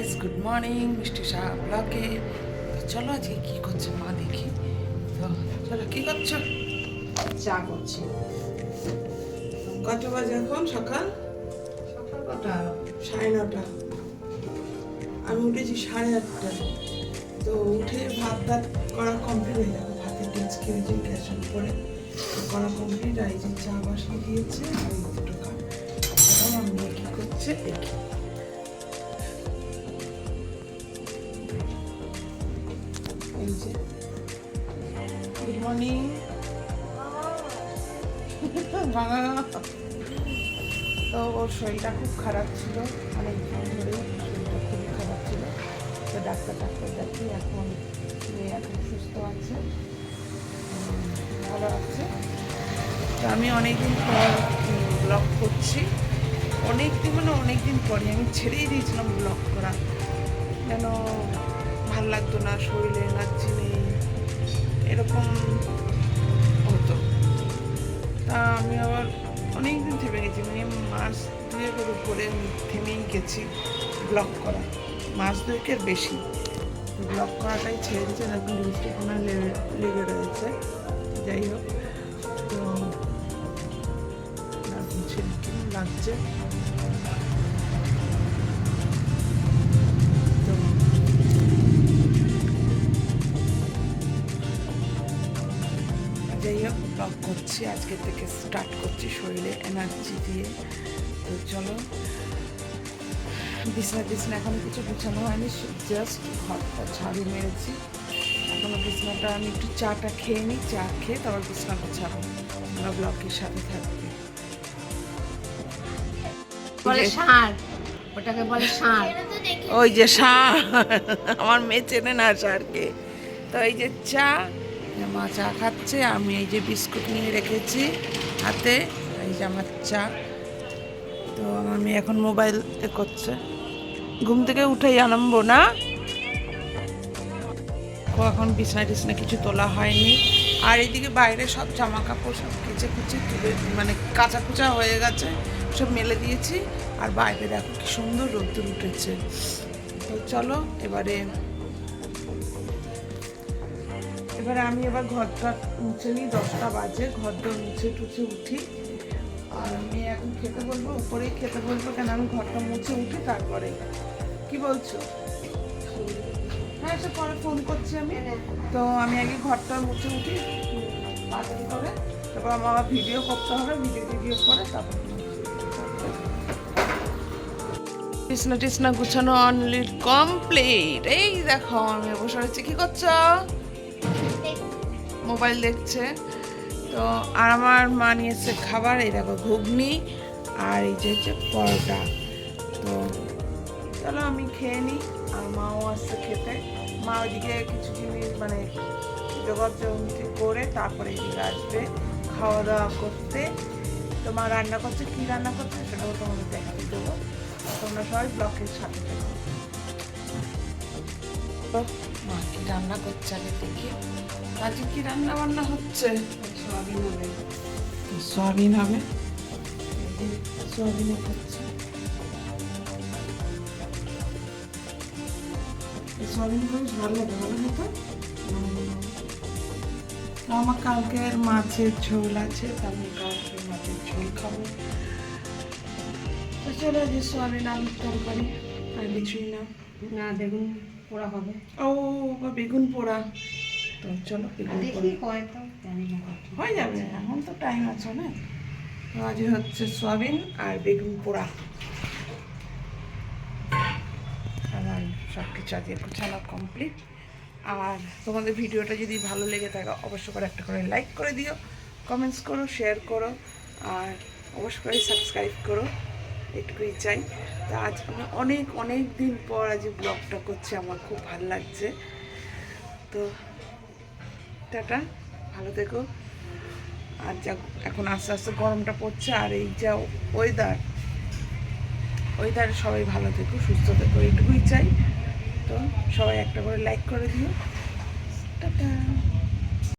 Guys good morning মিষ্টি শাহ ব্লগে তো চলো আজকে কি করছে মা দেখি। তো চলো কি করছ? চা করছি। কত বাজে এখন? সকাল? সকাল কটা? সাড়ে নটা। আমি উঠেছি সাড়ে আটটা। তো উঠে ভাত টাত করা কমপ্লিট হয়ে যাবে। ভাতের ডিচ খেয়েছি গ্যাসের উপরে তো করা কমপ্লিট আর এই যে চা বসিয়ে দিয়েছে এই দুটো কাপ আমার কি করছে? দেখি। মর্নিং বাবা তো ওর শরীরটা খুব খারাপ ছিল, অনেক দিন ধরেই শরীরটা খুবই খারাপ ছিল। তো ডাক্তার ডাক্তার দেখি এখন মেয়ে এখন সুস্থ আছে। ভালো আছে। তো আমি অনেকদিন পর ব্লগ করছি। অনেক দিন মানে অনেক দিন পরে আমি ছেড়েই দিয়েছিলাম ব্লগ করা। যেন ভালো লাগতো না, শরীরে এনার্জি এরকম। হতো তা। আমি আবার অনেক দিন থেমে গেছি মানে মাস দুয়েকের উপরে থেমেই গেছি ব্লক করা। মাস দুয়েকের বেশি। ব্লক করাটাই ছেড়ে দিয়েছে এখন লিপস্টিক ওনার লেগে রয়েছে। যাই হোক তো লাগছে। করছি আজকে থেকে স্টার্ট করছি শরীরে এনার্জি দিয়ে। তো চলো বিছনা টিছনা এখনও কিছু গুছানো হয়নি জাস্ট ঘরটা ঝাড়ু মেরেছি। এখনও বিছনাটা আমি একটু চাটা খেয়ে নিই চা খেয়ে তারপর বিছনাটা গোছাবো আমরা ব্লগের সাথে থাকবে। বলে ষাঁড় ওটাকে বলে ষাঁড় ওই যে সার আমার মেয়ে চেনে না সারকে। তো এই যে চা মা চা খাচ্ছে, আমি এই যে বিস্কুট নিয়ে রেখেছি হাতে, এই যে আমার চা। তো আমি এখন মোবাইল এ করছে। ঘুম থেকে উঠেই আনম্ব, না? এখন বিছনা টিছনা কিছু তোলা হয়নি। আর এইদিকে বাইরে সব জামা কাপড় সব কেচে কুচে তুলে মানে কাঁচা কুচা হয়ে গেছে, সব মেলে দিয়েছি। আর বাইরে দেখো কি সুন্দর রোদ্দুর উঠেছে। তো চলো, এবারে এবারে আমি এবার ঘরটা মুছে নিই, দশটা বাজে ঘরটা মুছে টুছে উঠি। আর আমি এখন খেতে বলব উপরেই খেতে বলব কেন? আমি ঘরটা মুছে উঠি, তারপরে। কি বলছো? হ্যাঁ সে পরে ফোন করছি আমি। তো আমি আগে ঘরটা মুছে উঠি তাড়াতাড়ি করে তারপর আমার ভিডিও করতে হবে ভিডিও টিডিও করে তারপর টিসনা টিসনা গুছানো অনলি কমপ্লিট এই দেখো, আমি বসে রয়েছি। কি করছ? মোবাইল দেখছে। তো আর আমার মা নিয়েছে খাবার, এই দেখো ঘুগনি আর এই যে হচ্ছে পরোটা। তো চলো আমি খেয়ে নিই আর মাও আসছে খেতে। মা ওইদিকে কিছু জিনিস মানে জোগাড় জমতি করে তারপরে এদিকে আসবে খাওয়া দাওয়া করতে। তো মা রান্না করছে, কী রান্না করছে সেটাও তোমাদের দেখাতে দেবো। তোমরা সবাই ব্লকের সাথে থাকো। তো মা কি রান্না করছে আগে দেখি। আজকে কি রান্না বান্না হচ্ছে? সয়াবিন হবে। সয়াবিন হবে? সয়াবিনে করছে। এই বেশ ভালো লাগে ভালো হতো? আমার কালকের মাছের ঝোল আছে আমি কালকে মাছের ঝোল খাব। তো চলো যে সয়াবিন আলুর তরকারি আর কিছুই না। না বেগুন পোড়া হবে। ও বা বেগুন পোড়া। তো চলো বেগুন দেখি হয়তো জানি না হয়ে যাবে এখন তো টাইম আছে না। আজ হচ্ছে সয়াবিন আর বেগুন পোড়া। আমার সব কিছু আজকে গোছানো কমপ্লিট আর তোমাদের ভিডিওটা যদি ভালো লেগে থাকে অবশ্য করে একটা করে লাইক করে দিও। কমেন্টস করো শেয়ার করো। আর অবশ্য করে সাবস্ক্রাইব করো। এটুকুই চাই। তো আজ আমি অনেক অনেক দিন পর আজ ব্লগটা করছি, আমার খুব ভালো লাগছে। তো টাটা, ভালো থেকো। আর যা, এখন আস্তে আস্তে গরমটা পড়ছে, আর এই যা ওয়েদার ওয়েদারে সবাই ভালো থেকো, সুস্থ থেকো, এইটুকুই চাই। তো সবাই একটা করে লাইক করে দিও। টাটা।